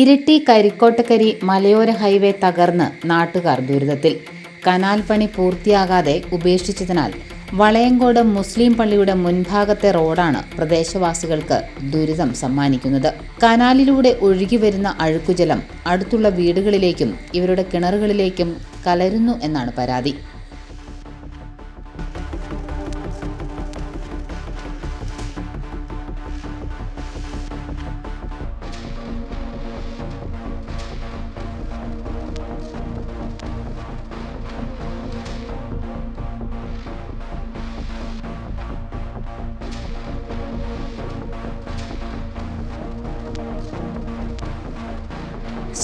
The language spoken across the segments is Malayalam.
ഇരിട്ടി കരിക്കോട്ടക്കരി മലയോര ഹൈവേ തകർന്ന് നാട്ടുകാർ ദുരിതത്തിൽ. കനാൽ പണി പൂർത്തിയാകാതെ ഉപേക്ഷിച്ചതിനാൽ വളയങ്കോട് മുസ്ലിം പള്ളിയുടെ മുൻഭാഗത്തെ റോഡാണ് പ്രദേശവാസികൾക്ക് ദുരിതം സമ്മാനിക്കുന്നത്. കനാലിലൂടെ ഒഴുകി വരുന്ന അഴുക്കുജലം അടുത്തുള്ള വീടുകളിലേക്കും ഇവരുടെ കിണറുകളിലേക്കും കലരുന്നു എന്നാണ് പരാതി.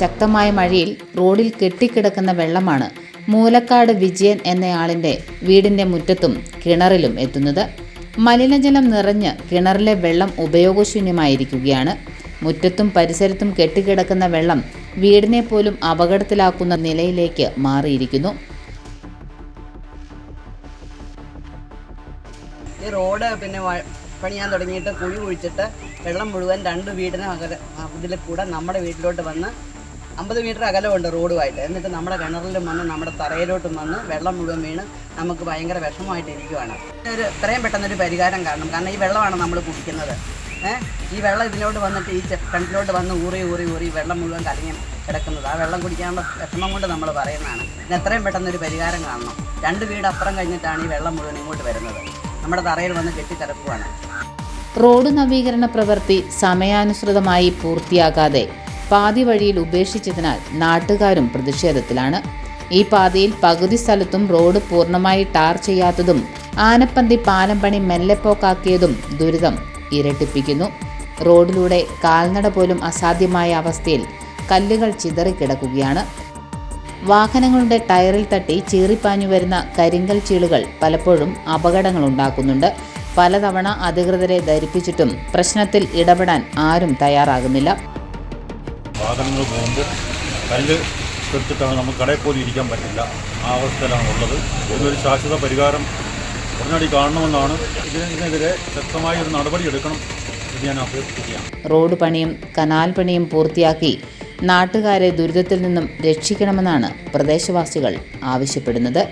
ശക്തമായ മഴയിൽ റോഡിൽ കെട്ടിക്കിടക്കുന്ന വെള്ളമാണ് മൂലക്കാട് വിജയൻ എന്നയാളിന്റെ വീടിന്റെ മുറ്റത്തും കിണറിലും എത്തുന്നത്. മലിനജലം നിറഞ്ഞ് കിണറിലെ വെള്ളം ഉപയോഗശൂന്യമായിരിക്കുകയാണ്. മുറ്റത്തും പരിസരത്തും കെട്ടിക്കിടക്കുന്ന വെള്ളം വീടിനെ പോലും അപകടത്തിലാക്കുന്ന നിലയിലേക്ക് മാറിയിരിക്കുന്നു. ഈ റോഡ് പിന്നെ പണിയാൻ തുടങ്ങിയിട്ട് കുഴി കുഴിച്ചിട്ട് വെള്ളം മുഴുവൻ രണ്ട് വീടിന് അകലെ ഇതിൽ കൂടെ നമ്മുടെ വീട്ടിലോട്ട് വന്ന് അമ്പത് മീറ്റർ അകലമുണ്ട് റോഡുമായിട്ട് എന്നിട്ട് നമ്മുടെ കിണറിലും വന്ന് നമ്മുടെ തറയിലോട്ടും വന്ന് വെള്ളം മുഴുവൻ വീണ് നമുക്ക് ഭയങ്കര വിഷമമായിട്ട് ഇരിക്കുവാണ്. ഒരു എത്രയും പെട്ടെന്നൊരു പരിഹാരം കാണണം. കാരണം ഈ വെള്ളമാണ് നമ്മൾ കുടിക്കുന്നത്. ഈ വെള്ളം ഇതിലോട്ട് വന്നിട്ട് ഈ കിണറ്റിലോട്ട് വന്ന് ഊറി ഊറി ഊറി വെള്ളം മുഴുവൻ കലങ്ങി കിടക്കുന്നത്. ആ വെള്ളം കുടിക്കാനുള്ള വിഷമം കൊണ്ട് നമ്മൾ പറയുന്നതാണ്. ഇതിന് എത്രയും പെട്ടെന്നൊരു പരിഹാരം കാണണം. രണ്ട് വീട് അപ്പുറം കഴിഞ്ഞിട്ടാണ് ഈ വെള്ളം മുഴുവൻ ഇങ്ങോട്ട് വരുന്നത്. നമ്മുടെ തറയിൽ വന്ന് കെട്ടിക്കിടക്കുവാണ്. റോഡ് നവീകരണ പ്രവൃത്തി സമയാനുസൃതമായി പൂർത്തിയാകാതെ പാതി വഴിയിൽ ഉപേക്ഷിച്ചതിനാൽ നാട്ടുകാരും പ്രതിഷേധത്തിലാണ്. ഈ പാതയിൽ പകുതി സ്ഥലത്തും റോഡ് പൂർണമായി ടാർ ചെയ്യാത്തതും ആനപ്പന്തി പാലം പണി മെല്ലെപ്പോക്കാക്കിയതും ദുരിതം ഇരട്ടിപ്പിക്കുന്നു. റോഡിലൂടെ കാൽനട പോലും അസാധ്യമായ അവസ്ഥയിൽ കല്ലുകൾ ചിതറിക്കിടക്കുകയാണ്. വാഹനങ്ങളുടെ ടയറിൽ തട്ടി ചീറിപ്പാഞ്ഞു വരുന്ന കരിങ്കൽ ചീളുകൾ പലപ്പോഴും അപകടങ്ങൾ ഉണ്ടാക്കുന്നുണ്ട് പലതവണ അധികൃതരെ ധരിപ്പിച്ചിട്ടും പ്രശ്നത്തിൽ ഇടപെടാൻ ആരും തയ്യാറാകുന്നില്ല. വാഹനങ്ങൾ പോകുമ്പോൾ കല്ല് എടുത്തിട്ടാണ് നമുക്ക് കടയിൽ പോലും ഇരിക്കാൻ പറ്റില്ല. ആ അവസ്ഥയിലാണ് ഉള്ളത്. ഇതിനൊരു ശാശ്വത പരിഹാരം ഉടനടി കാണണമെന്നാണ് ഇതിനെതിരെ ശക്തമായ ഒരു നടപടി എടുക്കണം റോഡ് പണിയും കനാൽ പണിയും പൂർത്തിയാക്കി നാട്ടുകാരെ ദുരിതത്തിൽ നിന്നും രക്ഷിക്കണമെന്നാണ് പ്രദേശവാസികൾ ആവശ്യപ്പെടുന്നത്.